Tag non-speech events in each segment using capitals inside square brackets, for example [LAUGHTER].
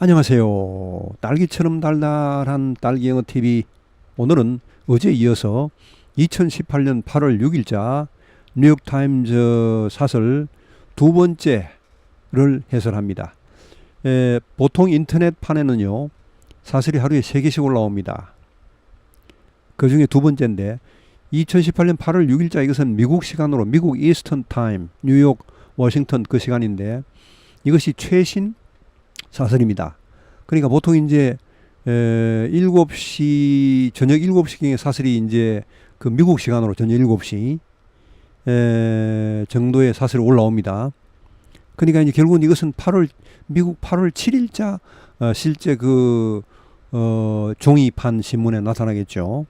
안녕하세요. 딸기처럼 달달한 딸기 영어 TV. 오늘은 어제 이어서 2018년 8월 6일자 뉴욕타임즈 사설 두 번째를 해설합니다. 에, 보통 인터넷판에는요, 사설이 하루에 3개씩 올라옵니다. 그 중에 두 번째인데, 2018년 8월 6일자 이것은 미국 시간으로 미국 이스턴 타임, 뉴욕, 워싱턴 그 시간인데, 이것이 최신 사설입니다. 그러니까 보통 이제 에, 7시 저녁 7시경에 사설이 이제 그 미국 시간으로 저녁 7시 에, 정도의 사설이 올라옵니다. 그러니까 이제 결국은 이것은 8월 미국 8월 7일자 어, 실제 그 어, 종이판 신문에 나타나겠죠.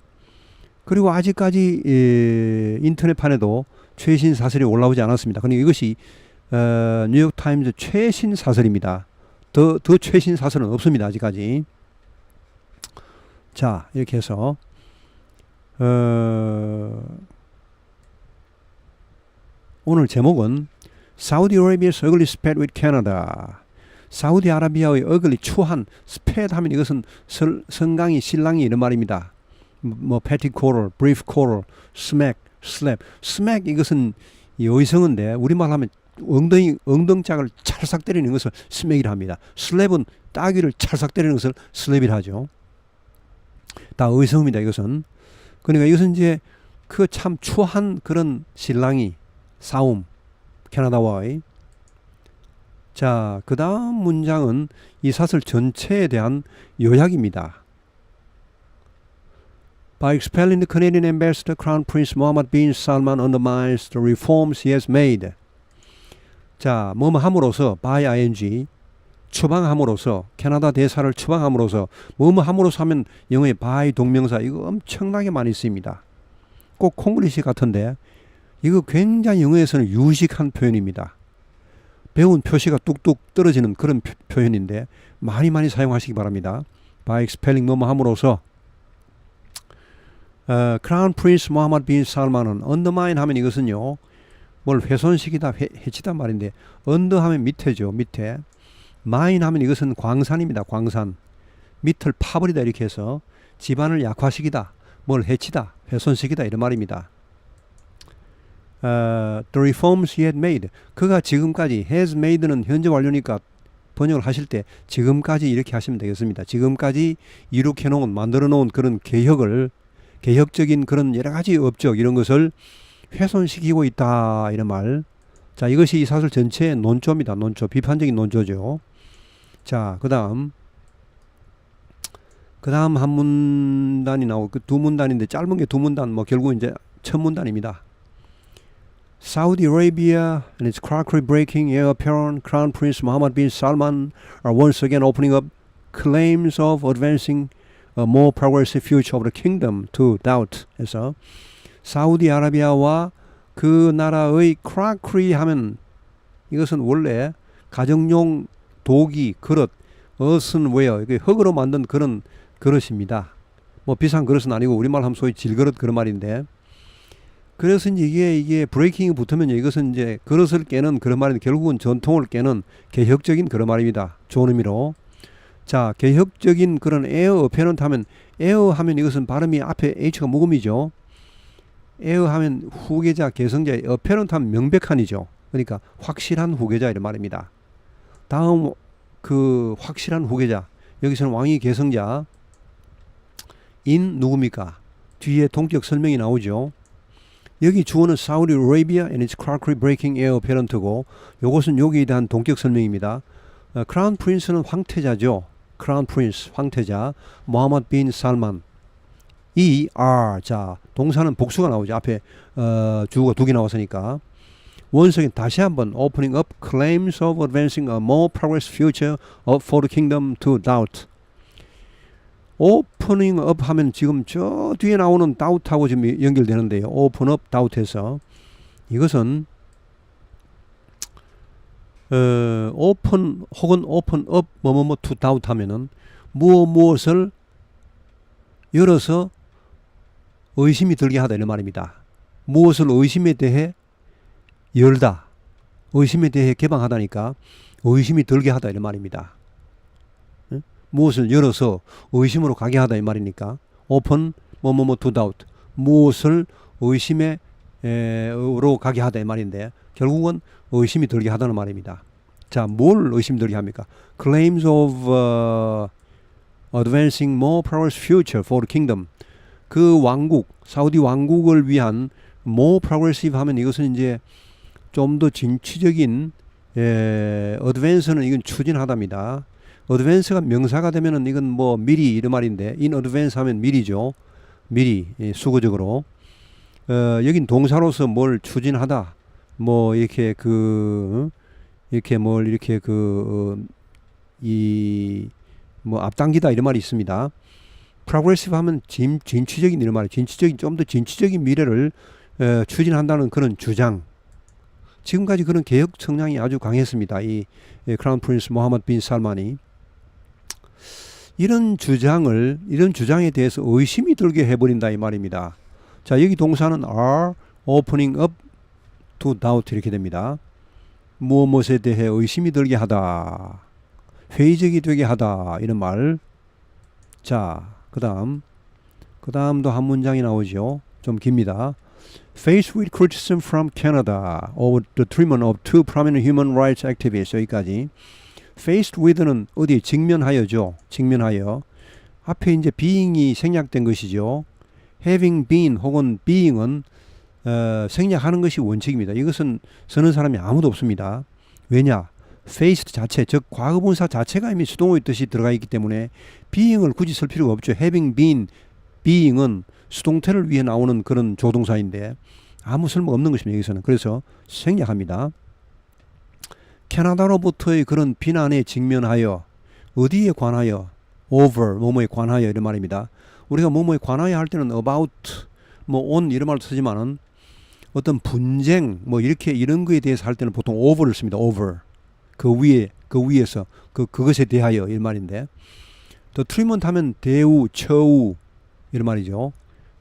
그리고 아직까지 에, 인터넷판에도 최신 사설이 올라오지 않았습니다. 그러니까 이것이 어, 뉴욕 타임즈 최신 사설입니다. 더, 더 최신 사설은 없습니다. 아직까지. 자, 이렇게 해서, 어, 오늘 제목은 사우디아라비아's ugly spat with Canada. 사우디아라비아의 어글리 추한 스팻 하면 이것은 설, 성강이 신랑이 이런 말입니다. 뭐 패티 코럴, 브리프 코럴, 스맥, 슬랩. 스맥 이것은 이 의성어인데 우리말 하면 엉덩이 엉덩짝을 찰싹 때리는 것을 스맥이라 합니다. 슬랩은 따귀를 찰싹 때리는 것을 슬랩이라 하죠. 다 의성입니다. 이것은 그러니까 이것은 이제 그참 추한 그런 신랑이 싸움 캐나다와의 자, 그 다음 문장은 이 사설 전체에 대한 요약입니다. By expelling the Canadian ambassador, Crown Prince Mohammed bin Salman undermines the reforms he has made. 자, 뭐뭐 함으로써 by ing 추방함으로써 캐나다 대사를 추방함으로써 뭐뭐 함으로써 하면 영어의 by 동명사 이거 엄청나게 많이 쓰입니다. 꼭 콩글리시 같은데 이거 굉장히 영어에서는 유식한 표현입니다. 배운 표시가 뚝뚝 떨어지는 그런 표, 현인데 많이 많이 사용하시기 바랍니다. by expelling 뭐뭐 함으로써 어, 크라운 프린스 모하마드 빈 살만은 언더마인 하면 이것은요 뭘 훼손시키다 해, 해치다 말인데 언더 하면 밑에죠 밑에. 마인 하면 이것은 광산입니다 광산. 밑을 파버리다 이렇게 해서 집안을 약화시키다 뭘 해치다 훼손시키다 이런 말입니다. 어, the reforms he had made. 그가 지금까지 has made는 현재 완료니까 번역을 하실 때 지금까지 이렇게 하시면 되겠습니다. 지금까지 이룩해 놓은 만들어 놓은 그런 개혁을 개혁적인 그런 여러 가지 업적 이런 것을 훼손시키고 있다 이런 말. 자 이것이 이 사설 전체의 논조입니다. 논조 비판적인 논조죠. 자 그다음 그다음 한 문단이 나오고 그 두 문단인데 짧은 게 두 문단 뭐 결국 이제 첫 문단입니다. Saudi Arabia and its crockery breaking heir apparent Crown Prince Mohammed bin Salman are once again opening up claims of advancing a more progressive future of the kingdom to doubt. 해서 사우디아라비아와 그 나라의 크라크리 하면 이것은 원래 가정용 도기 그릇 어슨웨어 이게 흙으로 만든 그런 그릇입니다. 뭐 비싼 그릇은 아니고 우리말 하면 소위 질그릇 그런 말인데 그래서 이게 이게 브레이킹이 붙으면 이것은 이제 그릇을 깨는 그런 말인데 결국은 전통을 깨는 개혁적인 그런 말입니다. 좋은 의미로. 자, 개혁적인 그런 에어 어페런트 하면 에어 하면 이것은 발음이 앞에 H가 묵음이죠. 에어 하면 후계자, 개성자, 어페런트 하면 명백한이죠. 그러니까 확실한 후계자 이런 말입니다. 다음 그 확실한 후계자. 여기서는 왕위 개성자 인 누굽니까? 뒤에 동격 설명이 나오죠. 여기 주어는 사우디 아라비아 and its crockery breaking heir apparent고 요것은 여기에 대한 동격 설명입니다. 어, 크라운 프린스는 황태자죠. 크라운 프린스 황태자 모하마드 빈 살만 이 are 자 동사는 복수가 나오죠 앞에 어, 주어가 두 개 나왔으니까 원석이 다시 한번 opening up claims of advancing a more progress future for the kingdom to doubt opening up 하면 지금 저 뒤에 나오는 doubt하고 지금 연결되는데요 open up doubt해서 이것은 어, 오픈 혹은 오픈 업 뭐뭐뭐 투 다웃 하면은 무엇 무엇을 열어서 의심이 들게 하다 이런 말입니다. 무엇을 의심에 대해 열다. 의심에 대해 개방하다니까 의심이 들게 하다 이런 말입니다. 무엇을 열어서 의심으로 가게 하다 이 말이니까 open 뭐뭐뭐 to doubt 무엇을 의심에 에로 가게 하다 이 말인데 결국은 의심이 들게 하다는 말입니다. 자, 뭘 의심 들게 합니까? Claims of uh, advancing more prosperous future for the kingdom. 그 왕국, 사우디 왕국을 위한 more progressive 하면 이것은 이제 좀 더 진취적인 에, advance는 이건 추진하답니다. advance가 명사가 되면은 이건 뭐 미리 이런 말인데 in advance 하면 미리죠. 미리 예, 수거적으로 어, 여긴 동사로서 뭘 추진하다. 뭐 이렇게 그 어? 이렇게 뭘 이렇게 그 이 뭐 앞당기다 이런 말이 있습니다. Progressive 하면 진, 진취적인 이런 말이 진취적인 좀 더 진취적인 미래를 에, 추진한다는 그런 주장. 지금까지 그런 개혁 성향이 아주 강했습니다. 이 예, 크라운 프린스 모하마드 빈 살만이 이런 주장을 이런 주장에 대해서 의심이 들게 해버린다 이 말입니다. 자 여기 동사는 are opening up to doubt 이렇게 됩니다. 무엇에 대해 의심이 들게 하다, 회의적이 되게 하다 이런 말. 자 그 다음 그 다음도 한 문장이 나오죠. 좀 깁니다. Faced with criticism from Canada over the treatment of two prominent human rights activists 여기까지. Faced with는 어디 직면하여죠. 직면하여. 앞에 이제 being이 생략된 것이죠. Having been 혹은 being은 어, 생략하는 것이 원칙입니다. 이것은 쓰는 사람이 아무도 없습니다. 왜냐? Faced 자체, 즉 과거분사 자체가 이미 수동의 뜻이 들어가 있기 때문에 being을 굳이 쓸 필요가 없죠. having been, being은 수동태를 위해 나오는 그런 조동사인데 아무 쓸모 없는 것입니다. 여기서는. 그래서 생략합니다. 캐나다로부터의 그런 비난에 직면하여 어디에 관하여 over 뭐뭐에 관하여 이런 말입니다. 우리가 뭐뭐에 관하여 할 때는 about 뭐 on 이런 말도 쓰지만은 어떤 분쟁 뭐 이렇게 이런 거에 대해서 할 때는 보통 over를 씁니다. over 그 위에 그 위에서 그 그것에 대하여 이 말인데 또 트리먼트 하면 대우 처우 이런 말이죠.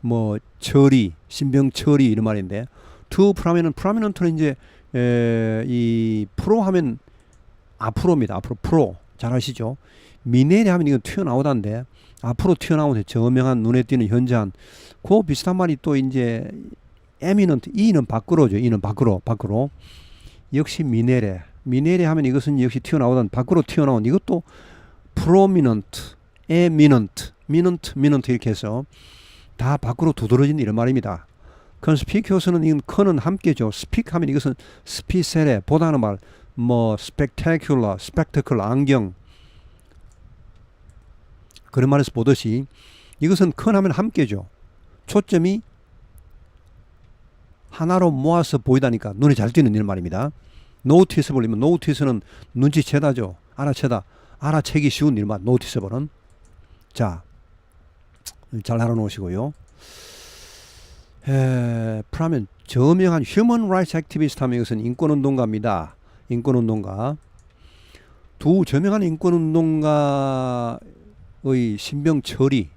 뭐 처리 신병 처리 이런 말인데 to 프라미는 프라미넌트는 이제 에, 이 프로 하면 앞으로입니다. 앞으로 프로 잘 아시죠? 미네리 하면 이건 튀어나오다는데 앞으로 튀어나오는 저명한 눈에 띄는 현저한 그 비슷한 말이 또 이제 에미넌트 이는 밖으로죠. 이는 밖으로 밖으로 역시 미네레 미네레 하면 이것은 역시 튀어나오던 밖으로 튀어나온 이것도 프로미넌트 에미넌트 미넌트 미넌트 이렇게 해서 다 밖으로 두드러진 이런 말입니다. 컨스피큐어스는 이건 컨은 함께죠. 스픽 하면 이것은 스피셀에 보다는 말, 뭐 스펙테큘러, 스펙터클 안경 그런 말에서 보듯이 이것은 컨 하면 함께죠. 초점이 하나로 모아서 보이다니까 눈에 잘 띄는 이런 말입니다. 노티스블이면 노티스는 눈치채다죠. 알아채다. 알아채기 쉬운 이런 노티스블은 자, 잘 알아놓으시고요. 에, 프라면 저명한 휴먼 라이츠 액티비스트 하면 이것은 인권운동가입니다. 인권운동가. 두 저명한 인권운동가의 신병 처리,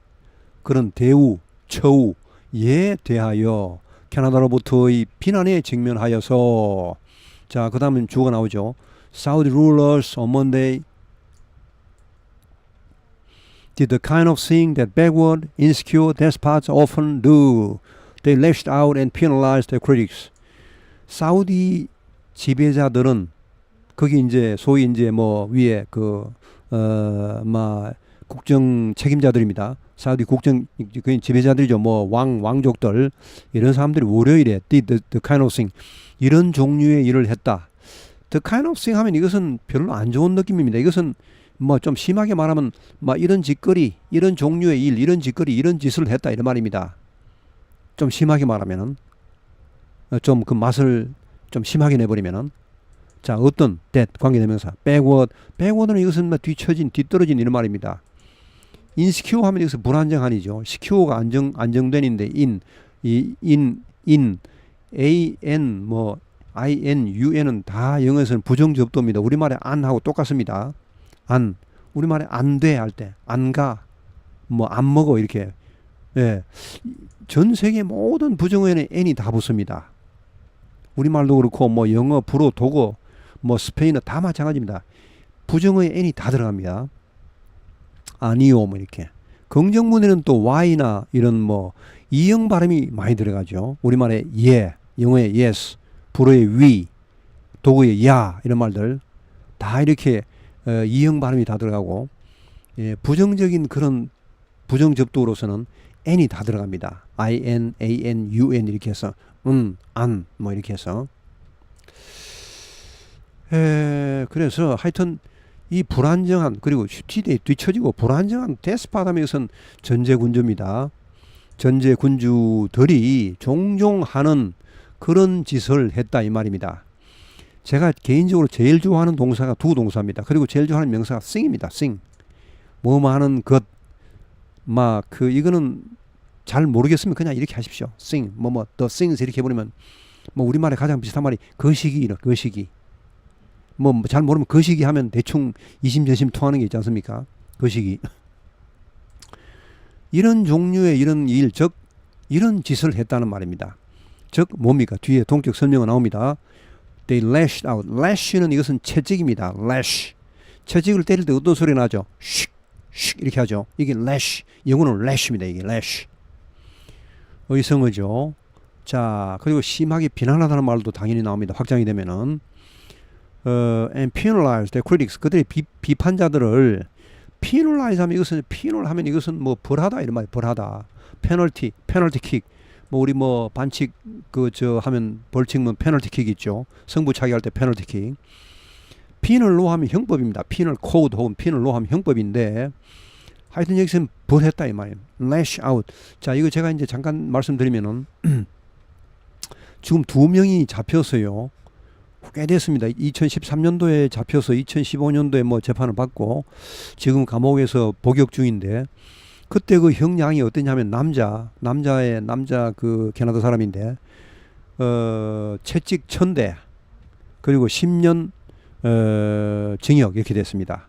그런 대우, 처우에 대하여 캐나다로부터의 비난에 직면하여서 자, 그 다음에 주어가 나오죠. Saudi rulers on Monday did the kind of thing that backward, insecure despots often do. They lashed out and penalized their critics. 사우디 지배자들은 거기 이제 소위 이제 뭐 위에 그어막 국정 책임자들입니다. 사우디 국정 그 지배자들이죠. 뭐 왕 왕족들 이런 사람들이 월요일에 did the, the kind of thing 이런 종류의 일을 했다. The kind of thing 하면 이것은 별로 안 좋은 느낌입니다. 이것은 뭐 좀 심하게 말하면 막 이런 짓거리, 이런 종류의 일, 이런 짓거리, 이런 짓을 했다 이런 말입니다. 좀 심하게 말하면은 좀 그 맛을 좀 심하게 내버리면은 자 어떤 that 관계대명사 backward backward는 이것은 막 뒤처진 뒤떨어진 이런 말입니다. 인스큐어 하면 여기서 불안정한이죠. 시큐어가 안정 안정된인데 in 이인 in a n 뭐 i n u n은 다 영어에서는 부정접도입니다. 우리말에 안하고 똑같습니다. 안 우리말에 안 돼 할 때 안 가 뭐 안 먹어 이렇게 예. 전 세계 모든 부정어에는 n이 다 붙습니다. 우리말도 그렇고 뭐 영어, 불어, 독어, 뭐 스페인어 다 마찬가지입니다. 부정어에 n이 다 들어갑니다. 아니요 뭐 이렇게 긍정문에는 또 Y나 이런 뭐 이형 발음이 많이 들어가죠. 우리말에 예, 영어의 yes, 불어의 we, 도구의 야 이런 말들 다 이렇게 어, 이형 발음이 다 들어가고 예, 부정적인 그런 부정 접두로서는 n이 다 들어갑니다. i n a n u n 이렇게 해서 음, 안 뭐 이렇게 해서 에, 그래서 하여튼 이 불안정한 그리고 시대에 뒤처지고 불안정한 데스파담에 것은 전제군주입니다. 전제군주들이 종종 하는 그런 짓을 했다 이 말입니다. 제가 개인적으로 제일 좋아하는 동사가 두 동사입니다. 그리고 제일 좋아하는 명사가 sing입니다. sing. 뭐뭐 하는 것. 막 그 이거는 잘 모르겠으면 그냥 이렇게 하십시오. sing. 뭐뭐 the 이렇게 해버리면 뭐 우리말에 가장 비슷한 말이 거시기 이런 거시기. 뭐 잘 모르면 거시기 하면 대충 이심전심 통하는 게 있지 않습니까? 거시기. 이런 종류의 이런 일, 즉 이런 짓을 했다는 말입니다. 즉 뭡니까? 뒤에 동격 설명은 나옵니다. They lashed out. lash는 이것은 채찍입니다. lash. 채찍을 때릴 때 어떤 소리 나죠? 슉, 슉 이렇게 하죠. 이게 lash. 영어는 lash입니다. 이게 lash. 의성어죠. 자, 그리고 심하게 비난하다는 말도 당연히 나옵니다. 확장이 되면은 어, and penalize the critics. 그들의 비, 비판자들을 penalize 하면 이것은 penal 하면 이것은 뭐 벌하다 이런 말이 벌하다. 페널티, 페널티 킥. 뭐 우리 뭐 반칙 그 저 하면 벌칙면 페널티 킥 있죠. 승부 차기 할 때 페널티 킥. 피널로 하면 형법입니다. 피널 코드 혹은 피널로 하면 형법인데 하여튼 여기서는 벌했다 이 말이에요. lash out. 자, 이거 제가 이제 잠깐 말씀드리면은 [CLEARS THROAT] 지금 두 명이 잡혔어요. 꽤 됐습니다. 2013년도에 잡혀서 2015년도에 뭐 재판을 받고 지금 감옥에서 복역 중인데 그때 그 형량이 어땠냐면 남자 남자의 남자 그 캐나다 사람인데 어 채찍 천대 그리고 10년 어 징역 이렇게 됐습니다.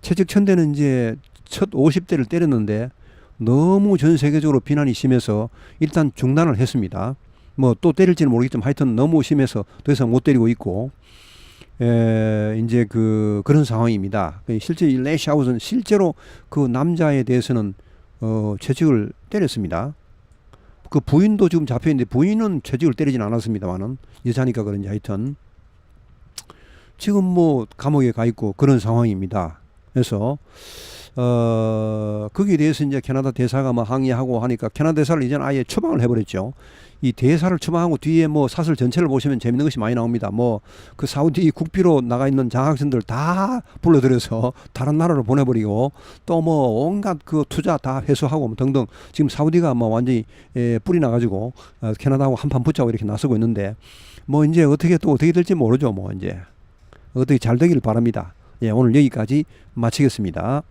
채찍 천대는 이제 첫 50대를 때렸는데 너무 전 세계적으로 비난이 심해서 일단 중단을 했습니다. 뭐 또 때릴지는 모르겠지만 하여튼 너무 심해서 더 이상 못 때리고 있고 에, 이제 그 그런 상황입니다. 실제 이 레시아웃은 실제로 그 남자에 대해서는 어, 채찍을 때렸습니다. 그 부인도 지금 잡혀 있는데 부인은 채찍을 때리진 않았습니다만은 여자니까 그런지 하여튼 지금 뭐 감옥에 가 있고 그런 상황입니다. 그래서 어 거기에 대해서 이제 캐나다 대사가 뭐 항의하고 하니까 캐나다 대사를 이제는 아예 처방을 해버렸죠. 이 대사를 처방하고 뒤에 뭐 사설 전체를 보시면 재밌는 것이 많이 나옵니다. 뭐 그 사우디 국비로 나가 있는 장학생들 다 불러들여서 다른 나라로 보내버리고 또 뭐 온갖 그 투자 다 회수하고 뭐 등등 지금 사우디가 뭐 완전히 에, 뿌리 나가지고 어, 캐나다하고 한판 붙자고 이렇게 나서고 있는데 뭐 이제 어떻게 또 어떻게 될지 모르죠. 뭐 이제 어떻게 잘 되기를 바랍니다. 예, 오늘 여기까지 마치겠습니다.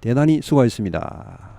대단히 수고하셨습니다.